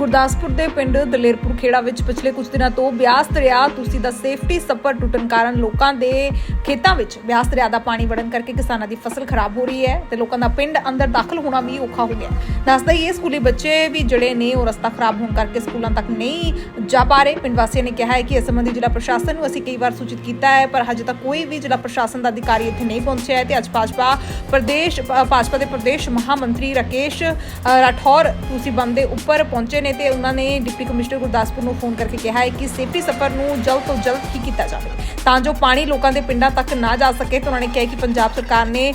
ਗੁਰਦਾਸਪੁਰ ਦੇ ਪਿੰਡ ਦਲੇਰਪੁਰ ਖੇੜਾ ਵਿੱਚ ਪਿਛਲੇ ਕੁਝ ਦਿਨਾਂ ਤੋਂ ਬਿਆਸ ਦਰਿਆ ਤੁਸੀਂ ਦਾ ਸੇਫਟੀ ਸੱਪਰ ਟੁੱਟਣ ਕਾਰਨ ਲੋਕਾਂ ਦੇ ਖੇਤਾਂ ਵਿੱਚ ਬਿਆਸ ਦਰਿਆ ਦਾ ਪਾਣੀ ਵੜਨ ਕਰਕੇ ਕਿਸਾਨਾਂ ਦੀ ਫਸਲ ਖਰਾਬ ਹੋ ਰਹੀ ਹੈ ਤੇ ਲੋਕਾਂ ਦਾ ਪਿੰਡ ਅੰਦਰ ਦਾਖਲ ਹੋਣਾ ਵੀ ਔਖਾ ਹੋ ਗਿਆ। ਦੱਸਦਾ ਹੀ ਇਹ ਸਕੂਲੀ ਬੱਚੇ ਵੀ ਜਿਹੜੇ ਨੇ ਉਹ ਰਸਤਾ ਖਰਾਬ ਹੋਣ ਕਰਕੇ ਸਕੂਲਾਂ ਤੱਕ ਨਹੀਂ ਜਾ ਪਾ ਰਹੇ। ਪਿੰਡ ਵਾਸੀਆਂ ਨੇ ਕਿਹਾ ਹੈ ਕਿ ਇਸ ਸੰਬੰਧੀ ਜ਼ਿਲ੍ਹਾ ਪ੍ਰਸ਼ਾਸਨ ਨੂੰ ਅਸੀਂ ਕਈ ਵਾਰ ਸੂਚਿਤ ਕੀਤਾ ਹੈ, ਪਰ ਹਜੇ ਤੱਕ ਕੋਈ ਵੀ ਜ਼ਿਲ੍ਹਾ ਪ੍ਰਸ਼ਾਸਨ ਦਾ ਅਧਿਕਾਰੀ ਇੱਥੇ ਨਹੀਂ ਪਹੁੰਚਿਆ ਹੈ ਤੇ ਅੱਜ ਭਾਜਪਾ ਪ੍ਰਦੇਸ਼, ਭਾਜਪਾ ਦੇ ਪ੍ਰਦੇਸ਼ ਮਹਾਮੰਤਰੀ ਰਾਕੇਸ਼ ਰਾਠੌਰ ਤੁਸੀਂ ਬੰਦ ਦੇ ਉੱਪਰ ਪਹੁੰਚੇ ਨੇ। ਤੇ ਉਹਨਾਂ ਨੇ ਡਿਪਟੀ ਕਮਿਸ਼ਨਰ ਗੁਰਦਾਸਪੁਰ ਨੂੰ ਫੋਨ ਕਰਕੇ ਕਿਹਾ ਹੈ ਕਿ ਸੇਫਟੀ ਸਫਰ ਨੂੰ ਜਲਦ ਤੋਂ ਜਲਦ ਹੀ ਕੀਤਾ ਜਾਵੇ ਤਾਂ ਜੋ ਪਾਣੀ ਲੋਕਾਂ ਦੇ ਪਿੰਡਾਂ ਤੱਕ ਨਾ ਜਾ ਸਕੇ। ਤੇ ਉਹਨਾਂ ਨੇ ਕਿਹਾ ਕਿ ਪੰਜਾਬ ਸਰਕਾਰ ਨੇ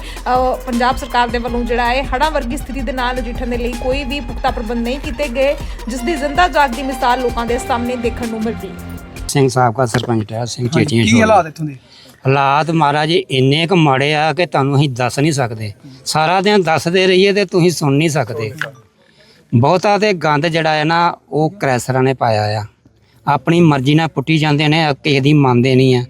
ਪੰਜਾਬ ਸਰਕਾਰ ਦੇ ਵੱਲੋਂ ਜਿਹੜਾ ਹੈ ਹੜ੍ਹਾਂ ਵਰਗੀ ਸਥਿਤੀ ਦੇ ਨਾਲ ਨਜਿੱਠਣ ਦੇ ਲਈ ਕੋਈ ਵੀ ਪੁਖਤਾ ਪ੍ਰਬੰਧ ਨਹੀਂ ਕੀਤੇ ਗਏ ਜਿਸ ਦੀ ਜ਼ਿੰਦਾ ਜਾਗਦੀ ਮਿਸਾਲ ਲੋਕਾਂ ਦੇ ਸਾਹਮਣੇ ਦੇਖਣ ਨੂੰ ਮਿਲ ਰਹੀ ਹੈ। ਸਿੰਘ ਸਾਹਿਬ ਦਾ ਸਰਪੰਚ ਟਹਿਲ ਸਿੰਘ ਚੇਚੀਆਂ ਕੀ ਹਾਲਾਤ ਇੱਥੋਂ ਦੇ? ਹਾਲਾਤ ਮਹਾਰਾਜ ਜੀ ਇੰਨੇ ਕੁ ਮਾੜੇ ਆ ਕਿ ਤੁਹਾਨੂੰ ਅਸੀਂ ਦੱਸ ਨਹੀਂ ਸਕਦੇ। ਸਾਰਾ ਦਿਨ ਦੱਸਦੇ ਰਹੀਏ ਤੇ ਤੁਸੀਂ ਸੁਣ ਨਹੀਂ ਸਕਦੇ। ਬਹੁਤਾ ਤੇ ਗੰਦ ਜਿਹੜਾ ਹੈ ਨਾ, ਉਹ ਕ੍ਰੈਸਰਾਂ ਨੇ ਪਾਇਆ ਆ। ਆਪਣੀ ਮਰਜ਼ੀ ਨਾਲ ਪੁੱਟੀ ਜਾਂਦੇ ਨੇ, ਕਿਸੇ ਦੀ ਮੰਨਦੇ ਨਹੀਂ ਆ।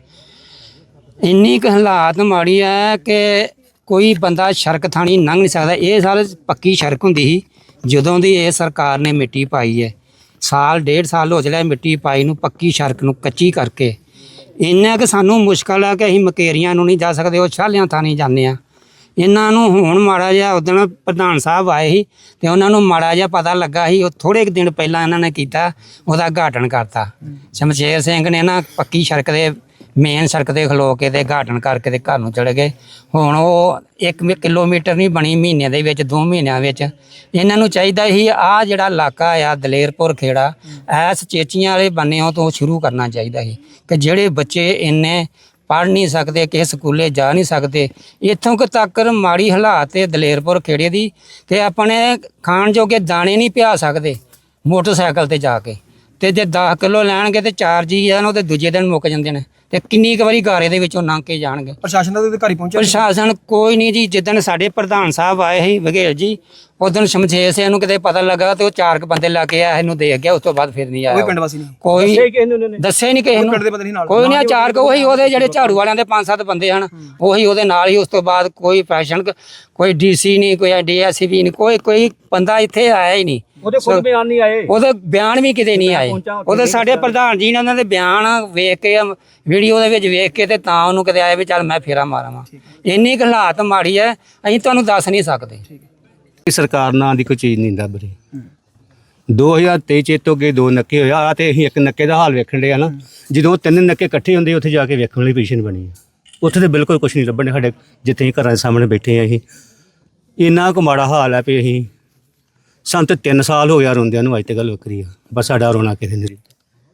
ਇੰਨੀ ਕੁ ਹਾਲਾਤ ਮਾੜੀ ਆ ਕਿ ਕੋਈ ਬੰਦਾ ਸੜਕ ਥਾਣੀ ਲੰਘ ਨਹੀਂ ਸਕਦਾ। ਇਹ ਸਾਲ ਪੱਕੀ ਸੜਕ ਹੁੰਦੀ ਸੀ, ਜਦੋਂ ਦੀ ਇਹ ਸਰਕਾਰ ਨੇ ਮਿੱਟੀ ਪਾਈ ਹੈ। ਸਾਲ, ਡੇਢ ਸਾਲ ਹੋ ਚਲਿਆ ਮਿੱਟੀ ਪਾਈ ਨੂੰ, ਪੱਕੀ ਸੜਕ ਨੂੰ ਕੱਚੀ ਕਰਕੇ। ਇੰਨਾ ਕਿ ਸਾਨੂੰ ਮੁਸ਼ਕਲ ਆ ਕਿ ਅਸੀਂ ਮਕੇਰੀਆਂ ਨੂੰ ਨਹੀਂ ਜਾ ਸਕਦੇ, ਉਹ ਛਾਲਿਆਂ ਥਾਣੀ ਜਾਂਦੇ ਆ। ਇਹਨਾਂ ਨੂੰ ਹੁਣ ਮਾੜਾ ਜਿਹਾ ਉਦੋਂ ਪ੍ਰਧਾਨ ਸਾਹਿਬ ਆਏ ਸੀ ਤੇ ਉਹਨਾਂ ਨੂੰ ਮਾੜਾ ਜਿਹਾ ਪਤਾ ਲੱਗਾ ਸੀ, ਉਹ ਥੋੜੇ ਕੁ ਦਿਨ ਪਹਿਲਾਂ ਇਹਨਾਂ ਨੇ ਕੀਤਾ, ਉਹਦਾ ਘਾਟਨ ਕਰਤਾ। ਸ਼ਮਸ਼ੇਰ ਸਿੰਘ ਨੇ ਨਾ ਪੱਕੀ ਸੜਕ ਦੇ ਮੇਨ ਸੜਕ ਤੇ ਖਲੋ ਕੇ ਤੇ ਘਾਟਨ ਕਰਕੇ ਤੇ ਘਰ ਨੂੰ ਚਲੇ ਗਏ। ਹੁਣ ਉਹ 1 ਕਿਲੋਮੀਟਰ ਨਹੀਂ ਬਣੀ, ਮਹੀਨੇ ਦੇ ਵਿੱਚ 2 ਮਹੀਨਿਆਂ ਵਿੱਚ। ਇਹਨਾਂ ਨੂੰ ਚਾਹੀਦਾ ਸੀ ਆ ਜਿਹੜਾ ਇਲਾਕਾ ਆ, ਦਲੇਰਪੁਰ ਖੇੜਾ, ਐਸ ਚੇਚੀਆਂ ਵਾਲੇ ਬੰਨਿਆਂ ਤੋਂ ਸ਼ੁਰੂ ਕਰਨਾ ਚਾਹੀਦਾ ਸੀ ਕਿ ਜਿਹੜੇ ਬੱਚੇ ਇੰਨੇ ਪੜ੍ਹ ਨਹੀਂ ਸਕਦੇ, ਕਿਸੇ ਸਕੂਲੇ ਜਾ ਨਹੀਂ ਸਕਦੇ। ਇੱਥੋਂ ਕੁ ਤੱਕ ਮਾੜੀ ਹਾਲਾਤ ਹੈ ਦਲੇਰਪੁਰ ਖੇੜੇ ਦੀ ਕਿ ਆਪਣੇ ਖਾਣ ਜੋਗੇ ਦਾਣੇ ਨਹੀਂ ਪਿਆ ਸਕਦੇ ਮੋਟਰਸਾਈਕਲ ਤੇ ਜਾ ਕੇ। ਤੇ ਜੇ 10 ਕਿਲੋ ਲੈਣਗੇ ਤੇ ਚਾਰ ਜੀ ਜਾਣ ਉਹ ਤੇ ਦੂਜੇ ਦਿਨ ਮੁੱਕ ਜਾਂਦੇ ਨੇ। ਤੇ ਕਿੰਨੀ ਕੁ ਵਾਰੀ ਗਾਰੇ ਦੇ ਵਿੱਚੋਂ ਲੰਘ ਕੇ ਜਾਣਗੇ। ਪ੍ਰਸ਼ਾਸਨ ਦਾ ਅਧਿਕਾਰੀ ਪਹੁੰਚਿਆ। ਪ੍ਰਸ਼ਾਸਨ ਕੋਈ ਨਹੀਂ ਜੀ ਜਿੱਦਣ ਸਾਡੇ ਪ੍ਰਧਾਨ ਸਾਹਿਬ ਆਏ ਸੀ ਵਘੇਲ ਜੀ ਉਦੋਂ ਸ਼ਮਸ਼ੇਰ ਸਿੰਘ ਨੂੰ ਕਿਤੇ ਪਤਾ ਲੱਗਾ ਤੇ ਉਹ ਚਾਰ ਕੁ ਬੰਦੇ ਲਾ ਕੇ ਆਇਆ ਇਹਨੂੰ ਦੇ ਗਿਆ ਉਸ ਤੋਂ ਬਾਅਦ ਫਿਰ ਨਹੀਂ ਕੋਈ ਆਇਆ ਪਿੰਡ ਵਾਸੀ ਨਹੀਂ? ਕੋਈ ਦੱਸੇ ਨਹੀਂ ਕਿਸੇ ਕੋਈ ਨੂੰ। ਪਿੰਡ ਦੇ ਬੰਦੇ ਨਹੀਂ ਨਾਲ? ਕੋਈ ਨਹੀਂ ਚਾਰ ਕੋ ਉਹੀ ਉਹਦੇ ਜਿਹੜੇ ਝਾੜੂ ਵਾਲਿਆਂ ਦੇ ਪੰਜ ਸੱਤ ਬੰਦੇ ਹਨ ਉਹੀ ਉਹਦੇ ਨਾਲ ਹੀ ਉਸ ਤੋਂ ਬਾਅਦ ਕੋਈ ਫੈਸ਼ਨ ਕੋਈ ਡੀਸੀ ਨਹੀਂ ਕੋਈ ਡੀਐਸਸੀ ਨਹੀਂ ਕੋਈ ਕੋਈ ਬੰਦਾ ਇੱਥੇ ਆਇਆ ਹੀ ਨਹੀਂ। ਉਹਦੇ ਖੁਦ ਬਿਆਨ ਨਹੀਂ ਆਏ। ਉਹਦੇ ਬਿਆਨ ਵੀ ਕਿਤੇ ਨਹੀਂ ਆਏ। ਉਹਦੇ ਸਾਡੇ ਪ੍ਰਧਾਨ ਜੀ ਨੇ ਉਹਨਾਂ ਦੇ ਬਿਆਨ ਵੇਖ ਕੇ ਵੀਡੀਓ ਦੇ ਵਿੱਚ ਵੇਖ ਕੇ ਤੇ ਤਾਂ ਉਹਨੂੰ ਕਿਤੇ ਆਏ ਵੀ ਚੱਲ ਮੈਂ ਫੇਰਾ ਮਾਰਾਂਵਾ ਇੰਨੀ ਕੁ ਹਾਲਾਤ ਮਾੜੀ ਹੈ ਅਸੀਂ ਤੁਹਾਨੂੰ ਦੱਸ ਨਹੀਂ ਸਕਦੇ। ਇਹ ਸਰਕਾਰ ਨਾਂ ਦੀ ਕੋਈ ਚੀਜ਼ ਨਹੀਂ ਲੱਭ ਰਹੀ 2023 ਚ ਤੋਂ ਅੱਗੇ ਦੋ ਨੱਕੇ ਹੋਇਆ ਆ ਤੇ ਅਸੀਂ ਇੱਕ ਨੱਕੇ ਦਾ ਹਾਲ ਵੇਖਣ ਦੇ ਆ ਨਾ। ਜਦੋਂ ਤਿੰਨ ਨੱਕੇ ਇਕੱਠੇ ਹੁੰਦੇ ਉੱਥੇ ਜਾ ਕੇ ਵੇਖਣ ਵਾਲੀ ਪੋਜੀਸ਼ਨ ਬਣੀ ਆ। ਉੱਥੇ ਤੇ ਬਿਲਕੁਲ ਕੁਝ ਨਹੀਂ ਲੱਭਣ ਸਾਡੇ ਜਿੱਥੇ ਅਸੀਂ ਘਰਾਂ ਦੇ ਸਾਹਮਣੇ ਬੈਠੇ ਆ ਅਸੀਂ। ਇੰਨਾ ਕੁ ਮਾੜਾ ਹਾਲ ਹੈ ਵੀ ਅਸੀਂ ਸਾਨੂੰ ਤੇ 3 ਸਾਲ ਹੋ ਗਿਆ ਰੋਂਦਿਆਂ ਨੂੰ ਅੱਜ ਤੇ ਗੱਲ ਵੱਖਰੀ ਆ। ਬਸ ਸਾਡਾ ਰੋਣਾ ਕਿਸੇ ਨੇ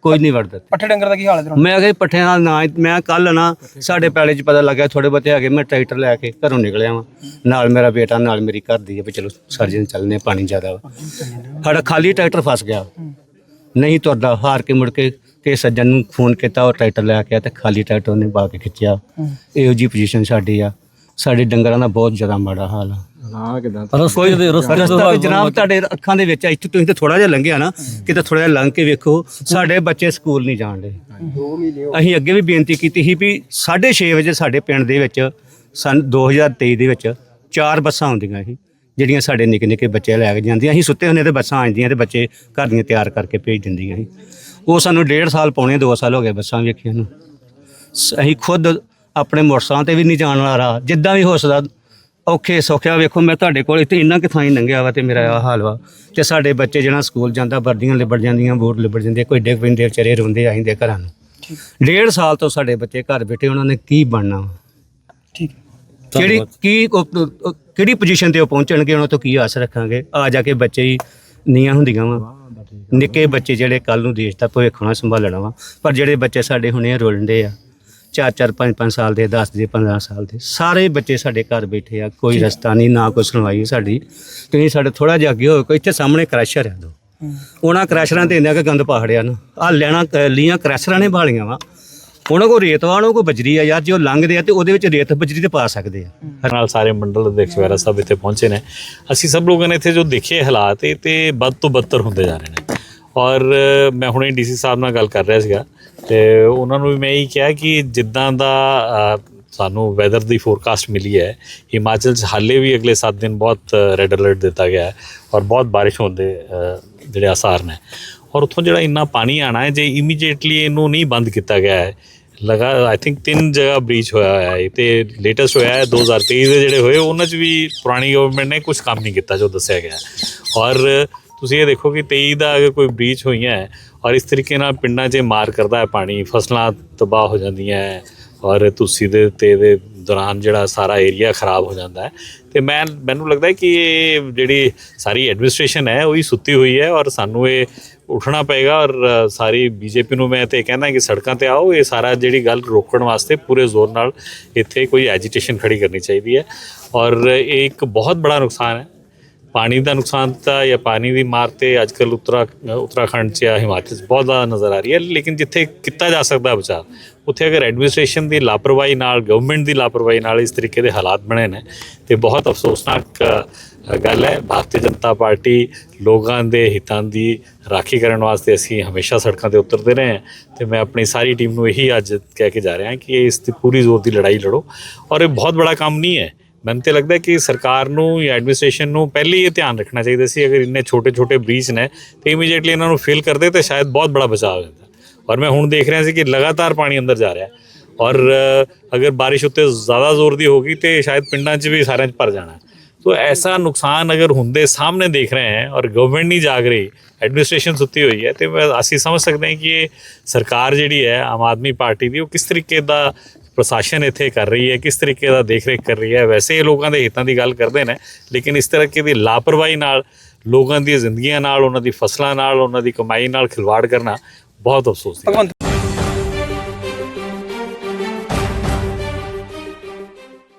ਕੋਈ ਨਹੀਂ ਵੜਦਾ ਪੱਠੇ ਡੰਗਰ ਦਾ ਕੀ ਹਾਲ ਹੈ ਤੇਰਾ ਮੈਂ ਕਿਹਾ ਪੱਠਿਆਂ ਨਾਲ ਨਾ ਮੈਂ ਕੱਲ ਨਾ ਸਾਡੇ ਪੈਲੇ 'ਚ ਪਤਾ ਲੱਗਿਆ ਥੋੜੇ ਬਹੁਤੇ ਹੈਗੇ ਮੈਂ ਟਰੈਕਟਰ ਲੈ ਕੇ ਘਰੋਂ ਨਿਕਲਿਆ ਵਾਂ। ਨਾਲ ਮੇਰਾ ਬੇਟਾ ਨਾਲ ਮੇਰੀ ਘਰ ਦੀ ਹੈ ਵੀ ਚਲੋ ਸਰਜਨ ਚੱਲਨੇ ਪਾਣੀ ਜ਼ਿਆਦਾ ਵਾ। ਸਾਡਾ ਖਾਲੀ ਟਰੈਕਟਰ ਫਸ ਗਿਆ। ਨਹੀਂ ਤੁਰਦਾ ਹਾਰ ਕੇ ਮੁੜ ਕੇ ਤੇ ਸੱਜਣ ਨੂੰ ਫੋਨ ਕੀਤਾ ਉਹ ਟਰੈਕਟਰ ਲੈ ਕੇ ਆ ਤੇ ਖਾਲੀ ਟਰੈਕਟਰ ਉਹਨੇ ਪਾ ਕੇ ਖਿੱਚਿਆ। ਇਹੋ ਜੀ ਪੋਜੀਸ਼ਨ ਸਾਡੀ ਆ। ਸਾਡੇ ਡੰਗਰਾਂ ਦਾ ਬਹੁਤ ਜ਼ਿਆਦਾ ਮਾੜਾ ਹਾਲ ਆ। ਕੋਈ ਰਸਤਾ ਵੀ ਜਨਾਬ ਤੁਹਾਡੇ ਅੱਖਾਂ ਦੇ ਵਿੱਚ ਆ, ਇੱਥੇ ਤੁਸੀਂ ਤਾਂ ਥੋੜਾ ਜਿਹਾ ਲੰਘਿਆ ਨਾ ਕਿਤੇ ਥੋੜਾ ਜਿਹਾ ਲੰਘ ਕੇ ਵੇਖੋ ਸਾਡੇ ਬੱਚੇ ਸਕੂਲ ਨਹੀਂ ਜਾਣਦੇ ਅਸੀਂ ਅੱਗੇ ਵੀ ਬੇਨਤੀ ਕੀਤੀ ਸੀ ਵੀ 6:30 ਵਜੇ ਸਾਡੇ ਪਿੰਡ ਦੇ ਵਿੱਚ ਸਨ 2023 ਦੇ ਵਿੱਚ ਚਾਰ ਬੱਸਾਂ ਆਉਂਦੀਆਂ ਸੀ ਜਿਹੜੀਆਂ ਸਾਡੇ ਨਿੱਕੇ ਨਿੱਕੇ ਬੱਚੇ ਲੈ ਕੇ ਜਾਂਦੀਆਂ ਅਸੀਂ ਸੁੱਤੇ ਹੁੰਦੇ ਤੇ ਬੱਸਾਂ ਆਉਂਦੀਆਂ ਤੇ ਬੱਚੇ ਘਰ ਦੀਆਂ ਤਿਆਰ ਕਰਕੇ ਭੇਜ ਦਿੰਦੀਆਂ ਸੀ। ਉਹ ਸਾਨੂੰ ਡੇਢ ਸਾਲ ਪੌਣੇ 2 ਸਾਲ ਹੋ ਗਏ ਬੱਸਾਂ ਵੇਖੀਆਂ ਨੂੰ। ਸ- ਅਸੀਂ ਖੁਦ ਆਪਣੇ ਮੋਟਰਸਾਈਕਲ ਤੇ ਵੀ ਨਹੀਂ ਜਾਣ ਵਾਲਾ ਜਿੱਦਾਂ ਵੀ ਹੋ ਸਕਦਾ ਔਖੇ ਸੌਖਿਆ ਵੇਖੋ ਮੈਂ ਤੁਹਾਡੇ ਕੋਲ ਇੱਥੇ ਇੰਨਾ ਕਿ ਥਾਂ ਹੀ ਲੰਘਿਆ ਵਾ ਤੇ ਮੇਰਾ ਆਹ ਹਾਲ ਵਾ ਤੇ ਸਾਡੇ ਬੱਚੇ ਜਿਹੜਾ ਸਕੂਲ ਜਾਂਦਾ ਵਰਦੀਆਂ ਲਿਬੜ ਜਾਂਦੀਆਂ ਬੋਰਡ ਲਿਬੜ ਜਾਂਦੇ ਕੋਈ ਡਿੱਗ ਪੈਂਦੇ ਵਿਚਾਰੇ ਰੋਂਦੇ ਆਇੰਦੇ ਘਰਾਂ ਨੂੰ। ਡੇਢ ਸਾਲ ਤੋਂ ਸਾਡੇ ਬੱਚੇ ਘਰ ਬੈਠੇ ਉਹਨਾਂ ਨੇ ਕੀ ਬਣਨਾ ਵਾ? ਠੀਕ। ਕਿਹੜੀ ਕੀ ਉਹ- ਉਹ- ਕਿਹੜੀ ਪੋਜੀਸ਼ਨ ਤੇ ਉਹ ਪਹੁੰਚਣਗੇ ਉਹਨਾਂ ਤੋਂ ਕੀ ਆਸ ਰੱਖਾਂਗੇ? ਆ ਜਾ ਕੇ ਬੱਚੇ ਹੀ ਨੀਆਂ ਹੁੰਦੀਆਂ ਵਾ। ਨਿੱਕੇ ਬੱਚੇ ਜਿਹੜੇ ਕੱਲ ਨੂੰ ਦੇਸ਼ ਦਾ ਭਵਿੱਖ ਹੋਣਾ ਸੰਭਾਲਣਾ ਵਾ। ਪਰ ਜਿਹੜੇ ਬੱਚੇ ਸਾਡੇ ਹੁਣੇ ਰੋਲਦੇ ਆ ਚਾਰ ਚਾਰ ਪੰਜ ਪੰਜ ਸਾਲ ਦੇ 10 ਦੇ 15 ਸਾਲ ਦੇ ਸਾਰੇ ਬੱਚੇ ਸਾਡੇ ਘਰ ਬੈਠੇ ਆ ਕੋਈ ਰਸਤਾ ਨਹੀਂ ਨਾ ਕੋਈ ਸੁਣਵਾਈ ਸਾਡੀ। ਤੁਸੀਂ ਸਾਡੇ ਥੋੜਾ ਜਿਹਾ ਅੱਗੇ ਹੋ ਕੋਈ ਇੱਥੇ ਸਾਹਮਣੇ ਕ੍ਰੈਸ਼ਰ ਆ ਦੋ। ਉਹਨਾਂ ਕ੍ਰੈਸ਼ਰਾਂ ਤੇ ਇੰਨਾ ਕਿ ਗੰਦ ਪਾੜਿਆ ਨਾ। ਆ ਲੈਣਾ ਲੀਆਂ ਕ੍ਰੈਸ਼ਰਾਂ ਨੇ ਭਾਲੀਆਂ ਵਾ। ਉਹਨਾਂ ਕੋ ਰੇਤ ਵਾ ਉਹਨਾਂ ਕੋ ਬਜਰੀ ਆ ਯਾਰ ਜੇ ਉਹ ਲੰਘਦੇ ਆ ਤੇ ਉਹਦੇ ਵਿੱਚ ਰੇਤ ਬਜਰੀ ਤੇ ਪਾ ਸਕਦੇ ਆ। ਨਾਲ ਸਾਰੇ ਮੰਡਲ ਅਧਿਕਸ਼ ਵਗੈਰਾ ਸਭ ਇੱਥੇ ਪਹੁੰਚੇ ਨੇ। ਅਸੀਂ ਸਭ ਲੋਕਾਂ ਨੇ ਇੱਥੇ ਜੋ ਦੇਖੇ ਹਾਲਾਤ ਇਹ ਤੇ ਵੱਧ ਤੋਂ ਬੱਤਰ ਹੁੰਦੇ ਜਾ ਰਹੇ ਨੇ। ਔਰ ਮੈਂ ਹੁਣੇ ਡੀਸੀ ਸਾਹਿਬ ਨਾਲ ਗੱਲ ਕਰ ਰਿਹਾ ਸੀਗਾ ਤੇ ਉਹਨਾਂ ਨੂੰ ਵੀ ਮੈਂ ਇਹੀ ਕਿਹਾ ਕਿ ਜਿੱਦਾਂ ਦਾ ਸਾਨੂੰ ਵੈਦਰ ਦੀ ਫੋਰਕਾਸਟ ਮਿਲੀ ਹੈ, ਹਿਮਾਚਲ 'ਚ ਹਾਲੇ ਵੀ ਅਗਲੇ 7 ਦਿਨ ਬਹੁਤ ਰੈੱਡ ਅਲਰਟ ਦਿੱਤਾ ਗਿਆ ਹੈ ਔਰ ਬਹੁਤ ਬਾਰਿਸ਼ ਹੋਣ ਦੇ ਜਿਹੜੇ ਆਸਾਰ ਨੇ। ਔਰ ਉੱਥੋਂ ਜਿਹੜਾ ਇੰਨਾ ਪਾਣੀ ਆਣਾ ਹੈ, ਜੇ ਇਮੀਡੀਏਟਲੀ ਇਹਨੂੰ ਨਹੀਂ ਬੰਦ ਕੀਤਾ ਗਿਆ ਹੈ, ਲਗਾ ਆਈ ਥਿੰਕ ਤਿੰਨ ਜਗ੍ਹਾ ਬ੍ਰੀਚ ਹੋਇਆ ਹੋਇਆ ਹੈ, ਤੇ ਲੇਟੈਸਟ ਹੋਇਆ ਹੈ 2023 ਦੇ ਜਿਹੜੇ ਹੋਏ, ਉਹਨਾਂ 'ਚ ਵੀ ਪੁਰਾਣੀ ਗਵਰਨਮੈਂਟ ਨੇ ਕੁਝ ਕੰਮ ਨਹੀਂ ਕੀਤਾ ਜੋ ਦੱਸਿਆ ਗਿਆ ਔਰ ਤੁਸੀਂ ਇਹ ਦੇਖੋ ਕਿ 23 ਦਾ ਅਗਰ ਕੋਈ ਬ੍ਰੀਚ ਹੋਈਆਂ ਹੈ ਔਰ ਇਸ ਤਰੀਕੇ ਨਾਲ ਪਿੰਡਾਂ 'ਚ ਮਾਰ ਕਰਦਾ ਹੈ ਪਾਣੀ ਫਸਲਾਂ ਤਬਾਹ ਹੋ ਜਾਂਦੀਆਂ ਹੈ ਔਰ ਤੁਸੀਂ ਦੇ ਤੇ ਦੇ ਦੌਰਾਨ ਜਿਹੜਾ ਸਾਰਾ ਏਰੀਆ ਖਰਾਬ ਹੋ ਜਾਂਦਾ ਹੈ। ਤੇ ਮੈਂ ਮੈਨੂੰ ਲੱਗਦਾ ਹੈ ਕਿ ਇਹ ਜਿਹੜੀ ਸਾਰੀ ਐਡਮਿਨਿਸਟ੍ਰੇਸ਼ਨ ਹੈ ਉਹ ਹੀ ਸੁੱਤੀ ਹੋਈ ਹੈ ਔਰ ਸਾਨੂੰ ਇਹ ਉੱਠਣਾ ਪਏਗਾ ਔਰ ਅ, ਸਾਰੀ ਬੀਜੇਪੀ ਨੂੰ ਮੈਂ ਤੇ ਕਹਿੰਦਾ ਕਿ ਸੜਕਾਂ ਤੇ ਆਓ ਇਹ ਸਾਰਾ ਜਿਹੜੀ ਗੱਲ ਰੋਕਣ ਵਾਸਤੇ ਪੂਰੇ ਜ਼ੋਰ ਨਾਲ ਇੱਥੇ ਕੋਈ ਐਜੀਟੇਸ਼ਨ ਖੜੀ ਕਰਨੀ ਚਾਹੀਦੀ ਹੈ ਔਰ ਇਹ ਇੱਕ ਬਹੁਤ ਬੜਾ ਨੁਕਸਾਨ ਹੈ। ਪਾਣੀ ਦਾ ਨੁਕਸਾਨ ਤਾਂ ਜਾਂ ਪਾਣੀ ਦੀ ਮਾਰ ਤੇ ਅੱਜਕੱਲ ਉੱਤਰਾ, ਉੱਤਰਾਖੰਡ 'ਚ ਜਾਂ ਹਿਮਾਚਲ 'ਚ ਬਹੁਤ ਜ਼ਿਆਦਾ ਨਜ਼ਰ ਆ ਰਹੀ ਹੈ। ਲੇਕਿਨ ਜਿੱਥੇ ਕੀਤਾ ਜਾ ਸਕਦਾ ਬਚਾਅ, ਉੱਥੇ ਅਗਰ ਐਡਮਿਨਿਸਟ੍ਰੇਸ਼ਨ ਦੀ ਲਾਪਰਵਾਹੀ ਨਾਲ ਗਵਰਨਮੈਂਟ ਦੀ ਲਾਪਰਵਾਹੀ ਨਾਲ ਇਸ ਤਰੀਕੇ ਦੇ ਹਾਲਾਤ ਬਣੇ ਨੇ, ਤੇ ਬਹੁਤ ਅਫਸੋਸਨਾਕ ਗੱਲ ਹੈ। ਭਾਰਤੀ ਜਨਤਾ ਪਾਰਟੀ ਲੋਕਾਂ ਦੇ ਹਿੱਤਾਂ ਦੀ ਰਾਖੀ ਕਰਨ ਵਾਸਤੇ ਅਸੀਂ ਹਮੇਸ਼ਾ ਸੜਕਾਂ ਤੇ ਉਤਰਦੇ ਰਹੇ ਹਾਂ ਤੇ ਮੈਂ ਆਪਣੀ ਸਾਰੀ ਟੀਮ ਨੂੰ ਇਹੀ ਅੱਜ ਕਹਿ ਕੇ ਜਾ ਰਿਹਾ ਕਿ ਇਸ ਦੀ ਪੂਰੀ ਜ਼ੋਰ ਦੀ ਲੜਾਈ ਲੜੋ। ਔਰ ਇਹ ਬਹੁਤ ਬੜਾ ਕੰਮ ਨਹੀਂ ਹੈ। ਮੈਨੂੰ ਤੇ ਲੱਗਦਾ ਕਿ ਸਰਕਾਰ ਨੂੰ ਜਾਂ ਐਡਮਿਨਿਸਟ੍ਰੇਸ਼ਨ ਨੂੰ ਪਹਿਲੇ ਹੀ ਧਿਆਨ ਰੱਖਣਾ ਚਾਹੀਦਾ ਸੀ, ਅਗਰ ਇੰਨੇ ਛੋਟੇ-ਛੋਟੇ ਬ੍ਰੀਚ ਨੇ, ਤੇ ਇਮੀਡੀਏਟਲੀ ਇਹਨਾਂ ਨੂੰ ਫਿਲ ਕਰਦੇ ਤੇ ਸ਼ਾਇਦ ਬਹੁਤ ਬੜਾ ਬਚਾਅ ਹੋ ਜਾਂਦਾ। ਔਰ ਮੈਂ ਹੁਣ ਦੇਖ ਰਿਹਾ ਸੀ ਕਿ ਲਗਾਤਾਰ ਪਾਣੀ ਅੰਦਰ ਜਾ ਰਿਹਾ ਔਰ ਅਗਰ ਬਾਰਿਸ਼ ਉੱਤੇ ਜ਼ਿਆਦਾ ਜ਼ੋਰ ਦੀ ਹੋ ਗਈ ਤੇ ਸ਼ਾਇਦ ਪਿੰਡਾਂ 'ਚ ਵੀ ਸਾਰਿਆਂ 'ਚ ਭਰ ਜਾਣਾ ਤੋ ਐਸਾ ਨੁਕਸਾਨ ਅਗਰ ਹੁੰਦੇ ਸਾਹਮਣੇ ਦੇਖ ਰਹੇ ਹੈ ਔਰ ਗਵਰਨਮੈਂਟ ਨਹੀਂ ਜਾਗ ਰਹੀ ਐਡਮਿਨਿਸਟ੍ਰੇਸ਼ਨ ਸੁੱਤੀ ਹੋਈ ਹੈ, ਤੇ ਅਸੀਂ ਸਮਝ ਸਕਦੇ ਹਾਂ ਕਿ ਸਰਕਾਰ ਜਿਹੜੀ ਹੈ, ਆਮ ਆਦਮੀ ਪਾਰਟੀ ਦੀ, ਉਹ ਕਿਸ ਤਰੀਕੇ ਦਾ ਪ੍ਰਸ਼ਾਸਨ ਇੱਥੇ ਕਰ ਰਹੀ ਹੈ, ਕਿਸ ਤਰੀਕੇ ਦਾ ਦੇਖ ਰੇਖ ਕਰ ਰਹੀ ਹੈ, ਵੈਸੇ ਇਹ ਲੋਕਾਂ ਦੇ ਹਿੱਤਾਂ ਦੀ ਗੱਲ ਕਰਦੇ ਨੇ, ਲੇਕਿਨ ਇਸ ਤਰ੍ਹਾਂ ਦੀ ਲਾਪਰਵਾਹੀ ਨਾਲ ਲੋਕਾਂ ਦੀਆਂ ਜ਼ਿੰਦਗੀਆਂ ਨਾਲ, ਉਹਨਾਂ ਦੀ ਫਸਲਾਂ ਨਾਲ, ਉਹਨਾਂ ਦੀ ਕਮਾਈ ਨਾਲ ਖਿਲਵਾੜ ਕਰਨਾ ਬਹੁਤ ਅਫਸੋਸ ਦੀ